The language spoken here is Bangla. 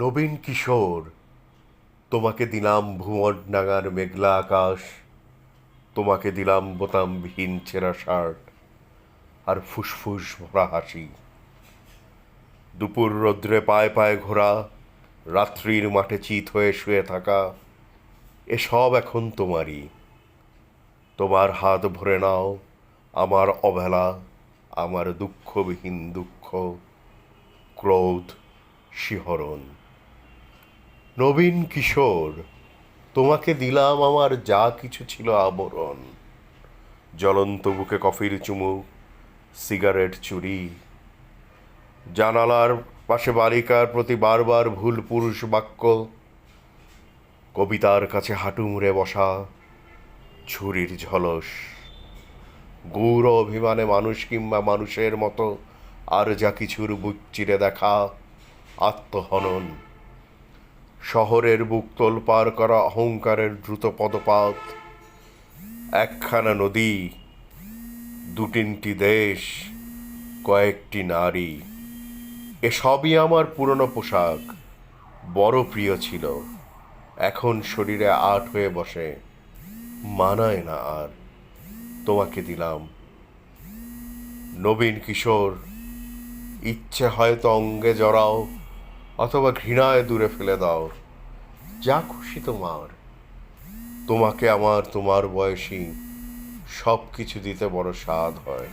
নবীন কিশোর, তোমাকে দিলাম ভুবন ডাঙার মেঘলা আকাশ, তোমাকে দিলাম বোতামবিহীন ছেঁড়া শার্ট আর ফুসফুস ভরা হাসি। দুপুর রৌদ্রে পায়ে পায়ে ঘোরা, রাত্রির মাঠে চিত হয়ে শুয়ে থাকা, এসব এখন তোমারই। তোমার হাত ভরে নাও আমার অবহেলা, আমার দুঃখবিহীন দুঃখ, ক্রোধ, শিহরণ। নবীন কিশোর, তোমাকে দিলাম আমার যা কিছু ছিল আবরণ। জ্বলন্ত বুকে কফির চুমুক সিগারেট চুরি। জানালার পাশে বালিকার প্রতি বারবার ভুল পুরুষ বাক্য। কবিতার কাছে হাঁটু মুড়ে বসা, ছুরির ঝলস। গৌর অভিমানে মানুষ কিংবা মানুষের মতো আর যা কিছুর বুক চিরে দেখা, আত্মহনন। শহরের বুক তোল পার করা অহংকারের দ্রুত পদপাত। একখানা নদী দু তিনটি দেশ, কয়েকটি নারী, এসবই আমার পুরনো পোশাক, বড় প্রিয় ছিল। এখন শরীরে আট হয়ে বসে, মানায় না আর। তোমাকে দিলাম। নবীন কিশোর, ইচ্ছে হয়তো অঙ্গে জড়াও। অথবা ঘৃণায় দূরে ফেলে দাও। যা খুশি তোমার। তোমাকে আমার, তোমার বয়সী সব কিছু দিতে বড় স্বাদ হয়।